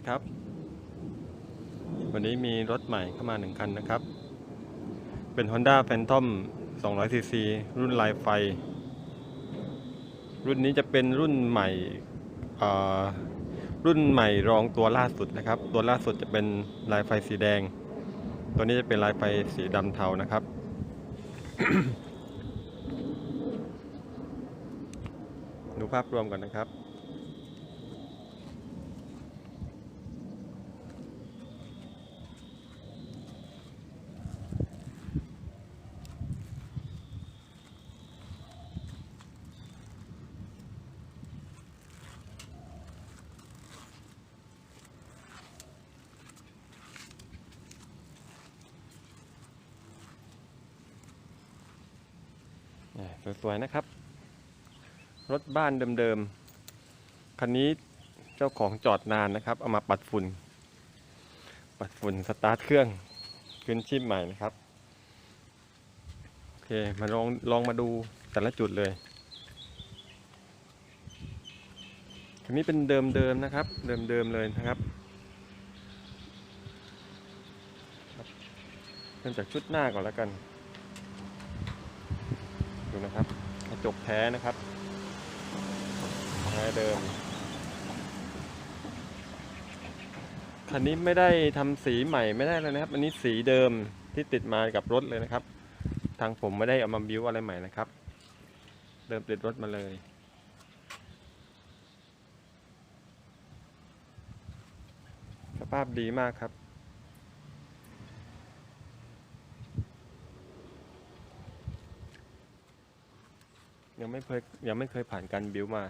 ดีครับ วันนี้มีรถใหม่เข้ามาหนึ่งคันนะครับ เป็น Honda Phantom 200cc รุ่นลายไฟ รุ่นนี้จะเป็นรุ่นใหม่รุ่นใหม่รองตัวล่าสุดนะครับ ตัวล่าสุดจะเป็นลายไฟสีแดง ตัวนี้จะเป็นลายไฟสีดำเทานะครับดูภาพรวมก่อนนะครับ สวยๆนะครับ รถบ้านเดิมๆคันนี้เจ้าของจอดนานนะครับ เอามาปัดฝุ่น ปัดฝุ่นสตาร์ทเครื่องขึ้นชีพใหม่นะครับโอเคมาลองลองมาดูแต่ละจุดเลยคันนี้เป็นเดิมๆนะครับ เดิมๆเลยนะครับครับเริ่มจากชุดหน้าก่อนแล้วกัน ดูนะครับกระจกแท้นะครับแท้เดิม คันนี้ไม่ได้ทำสีใหม่ไม่ได้เลยนะครับ อันนี้สีเดิมที่ติดมากับรถเลยนะครับ ทางผมไม่ได้เอามาบิวอะไรใหม่นะครับ เดิมติดรถมาเลยสภาพดีมากครับ ยังไม่เคยยังไม่เคยผ่านการบิวมา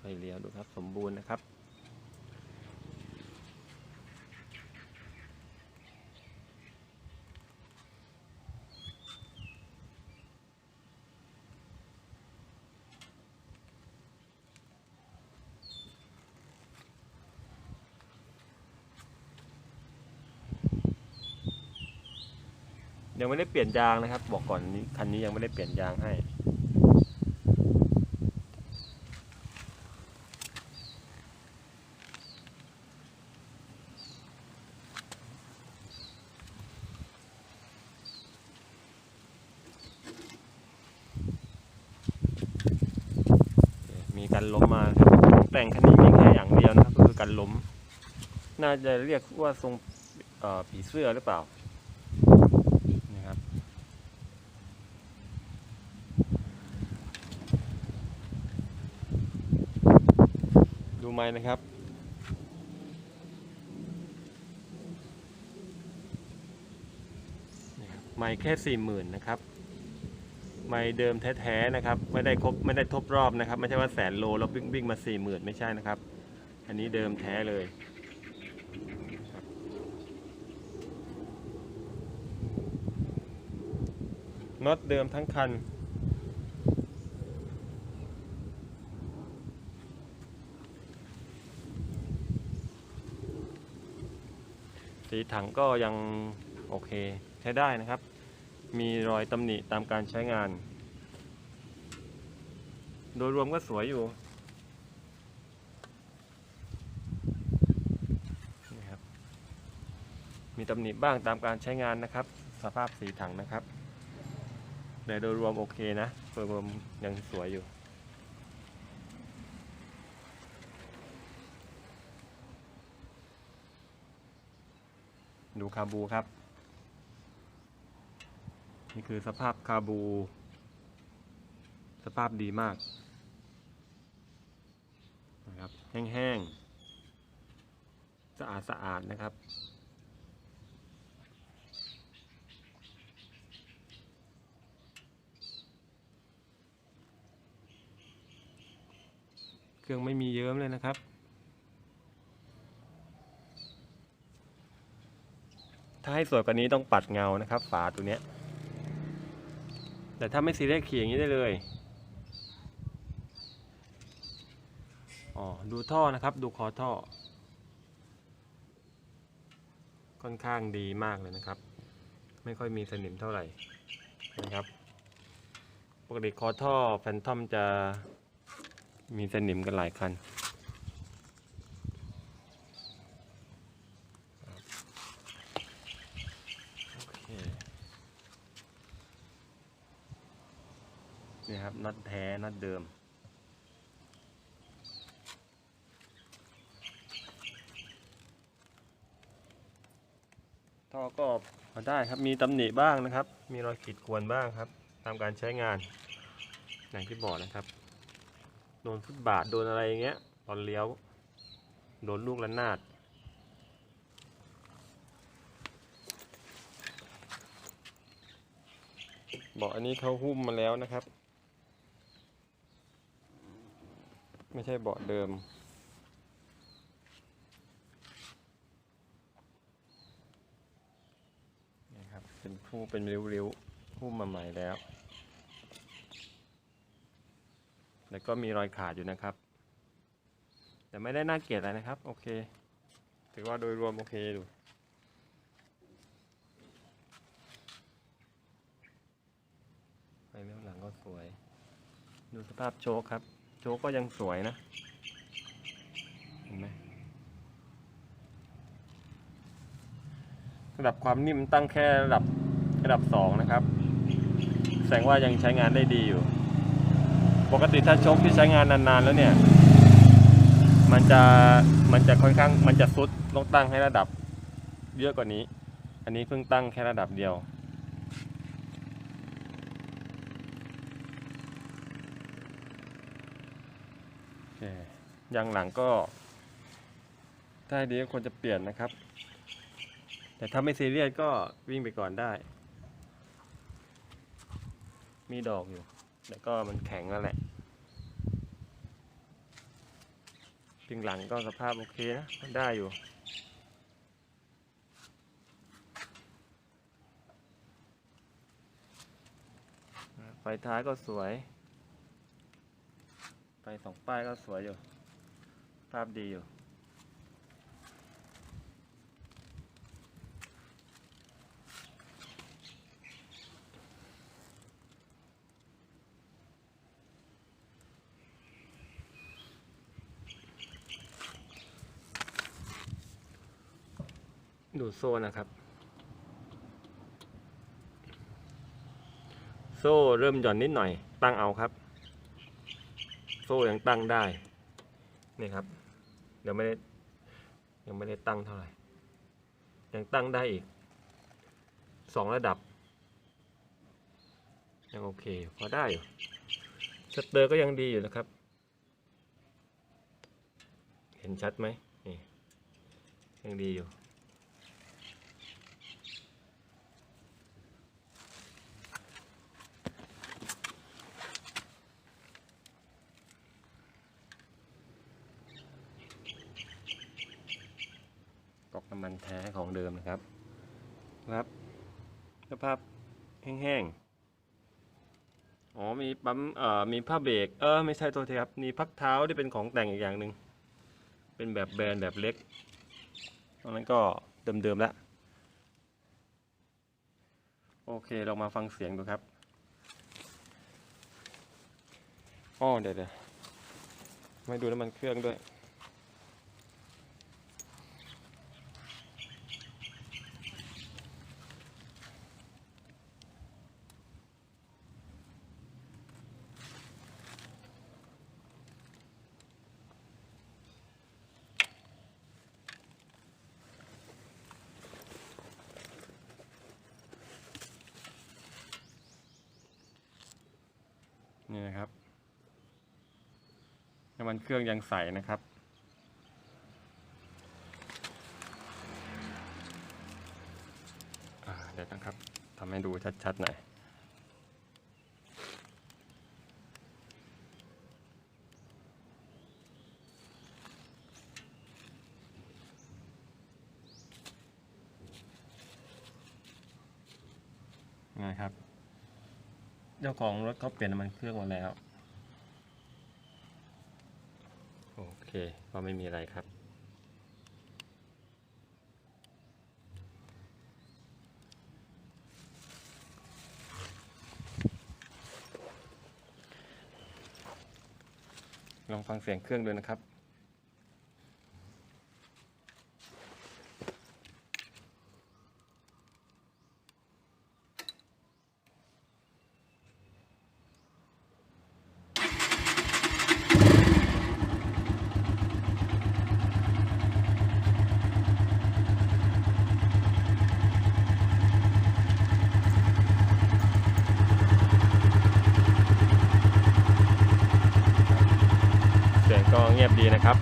ไปเลี้ยวดูครับสมบูรณ์นะครับ ยังไม่ได้เปลี่ยนยางนะครับ บอกก่อนนี้คันนี้ยังไม่ได้เปลี่ยนยางให้ มีการล้มมาครับแต่งคันนี้มีแค่อย่างเดียวนะครับ ก็คือการล้ม น่าจะเรียกว่าทรงผีเสื้อหรือเปล่า นี่ครับ ดู ไม้นะครับ ไม้แค่สี่หมื่นนะครับ ไม้เดิมแท้ๆนะครับ ไม่ได้ครบไม่ได้ทบรอบนะครับ ไม่ใช่ว่าแสนโลแล้ววิ่งวิ่งมาสี่หมื่นไม่ใช่นะครับ อันนี้เดิมแท้เลยน็อตเดิมทั้งคัน สีถังก็ยังโอเคใช้ได้นะครับ มีรอยตำหนิตามการใช้งาน โดยรวมก็สวยอยู่นี่ครับมีตำหนิบ้างตามการใช้งานนะครับ สภาพสีถังนะครับแต่โดยรวมโอเคนะโดยรวมยังสวยอยู่ ดูคาบูครับ นี่คือสภาพคาบู สภาพดีมากนะครับแห้งๆ สะอาดสะอาดนะครับ เครื่องไม่มีเยิ้มเลยนะครับ ถ้าให้สวยกว่านี้ต้องปัดเงานะครับ ฝาตัวเนี้ย แต่ถ้าไม่ซีเรียสขี่อย่างนี้ได้เลยอ๋อดูท่อนะครับ ดูคอท่อ ค่อนข้างดีมากเลยนะครับ ไม่ค่อยมีสนิมเท่าไหร่นะครับปกติคอท่อแฟนทอมจะมีสนิมกันหลายคัน โอเค นี่ครับน็อต แท้น็อตเดิม ท่อก็พอได้ครับมีตำหนิบ้างนะครับ มีรอยขีดข่วนบ้างครับ ตามการใช้งานอย่างที่บอกนะครับ โดนฟุตบาทโดนอะไรอย่างเงี้ย ตอนเลี้ยว โดนลูกระนาดบอกอันนี้เขาหุ้มมาแล้วนะครับ ไม่ใช่เบาะเดิม นี่ครับ เป็นผู้เป็นริ้วๆหุ้มาใหม่แล้ว แล้วก็มีรอยขาดอยู่นะครับ แต่ไม่ได้น่าเกลียดอะไรนะครับ โอเค ถือว่าโดยรวมโอเคดูไฟเลี้ยวหลังก็สวย ดูสภาพโชคครับ โชก็ยังสวยนะเห็นไหมระดับความนิ่มตั้งแค่ระดับระดับสองนะครับ แสดงว่ายังใช้งานได้ดีอยู่ ปกติถ้าโชคที่ใช้งานนานๆแล้วเนี่ย มันจะมันจะค่อนข้างมันจะซุดต้องตั้งให้ระดับเยอะกว่านี้ อันนี้เพิ่งตั้งแค่ระดับเดียว โอเค ยางหลังก็ถ้าดีก็ควรจะเปลี่ยนนะครับ แต่ถ้าไม่ซีเรียสก็วิ่งไปก่อนได้ มีดอกอยู่แต่ก็มันแข็งแล้วแหละปิงหลังก็สภาพโอเคนะมันได้อยู่ไฟท้ายก็สวย ไฟสองป้ายก็สวยอยู่ ภาพดีอยู่ ดูโซ่นะครับ โซ่เริ่มหย่อนนิดหน่อย ตั้งเอาครับ โซ่ยังตั้งได้นี่ครับ ยวไม่ได้ยังไม่ได้ตั้งเท่าไหร่ ยังตั้งได้อีกสองระดับ ยังโอเคพอได้อยู่สเตอร์ก็ยังดีอยู่นะครับ เห็นชัดไหมนี่ยังดีอยู่ กอกน้ำ มันแท้ของเดิมนะครับครับสภาพแห้งๆ อ๋อ มีปั๊ม เอ่อ มีผ้าเบรก เออ ไม่ใช่ตัวเทีครับ มีพักเท้าที่เป็นของแต่งอีกอย่างหนึ่ง เป็นแบบแบรนด์แบบเล็กตรงนั้นก็เดิมๆแล้ว โอเค เรามาฟังเสียงดูครับอ้อเดี๋ยวเดี๋ยวไม่ดูน้ำมันเครื่องด้วย นี่นะครับน้ำมันเครื่องยังใสนะครับ เดี๋ยวนะครับทำให้ดูชัดๆหน่อย ไงครับ เจ้าของรถเขาเปลี่ยนน้ำมันเครื่องมาแล้ว โอเค ก็ไม่มีอะไรครับ ลองฟังเสียงเครื่องดูนะครับ เสีย งียบดีนะครับ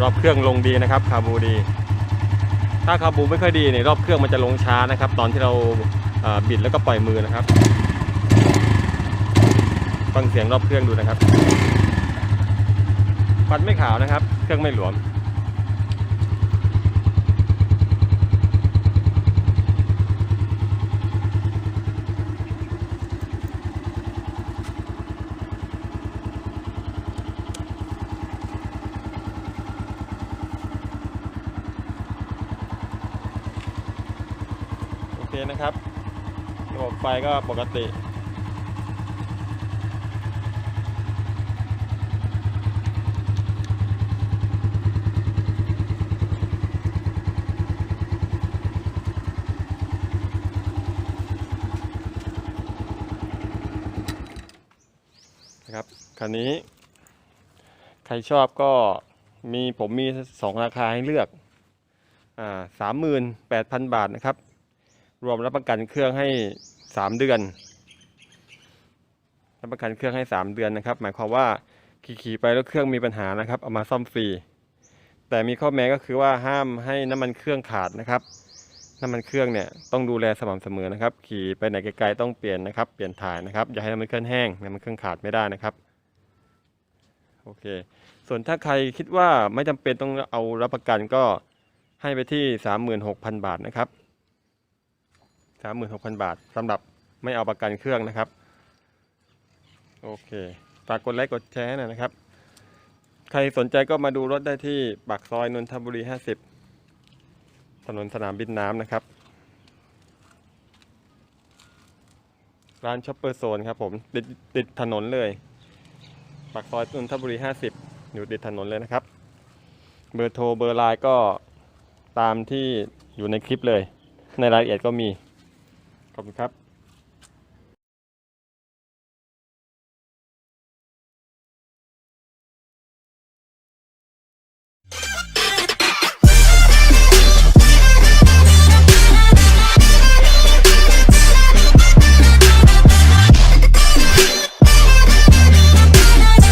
รอบเครื่องลงดีนะครับคาบูดี ถ้าคาบูไม่ค่อยดีเนี่ยรอบเครื่องมันจะลงช้านะครับ ตอนที่เราเอ่อบิดแล้วก็ปล่อยมือนะครับฟังเสียงรอบเครื่องดูนะครับควันไม่ขาวนะครับ เครื่องไม่หลวม นะครับ ระบบไฟก็ปกตินะครับคันนี้ ใครชอบก็มีผมมีสองราคาให้เลือกอ่าสามหมื่นแปดพันบาทนะครับ รวมรับประกันเครื่องให้สามเดือน รับประกันเครื่องให้สามเดือนนะครับ หมายความว่าขี่ๆไปแล้วเครื่องมีปัญหานะครับ เอามาซ่อมฟรี แต่มีข้อแม้ก็คือว่าห้ามให้น้ำมันเครื่องขาดนะครับ น้ำมันเครื่องเนี่ยต้องดูแลสม่ำเสมอนะครับ ขี่ไปไหนไกลๆต้องเปลี่ยนนะครับ เปลี่ยนถ่ายนะครับ อย่าให้น้ำมันเครื่องแห้ง น้ำมันเครื่องขาดไม่ได้นะครับโอเค ส่วนถ้าใครคิดว่าไม่จำเป็นต้องเอารับประกันก็ให้ไปที่สามหมื่นหกพันบาทนะครับ สามหมื่นหกพันบาทสำหรับไม่เอาประกันเครื่องนะครับ โอเค ฝากกดไลค์กดแชร์หน่อยนะครับ ใครสนใจก็มาดูรถได้ที่ปากซอยนนทบุรี 50 ถนนสนามบินน้ำนะครับ ร้านช็อปเปอร์โซนครับผมติดติดถนนเลยปากซอยนนทบุรี 50 อยู่ติดถนนเลยนะครับ เบอร์โทรเบอร์ไลน์ก็ตามที่อยู่ในคลิปเลย ในรายละเอียดก็มี ขอบคุณครับ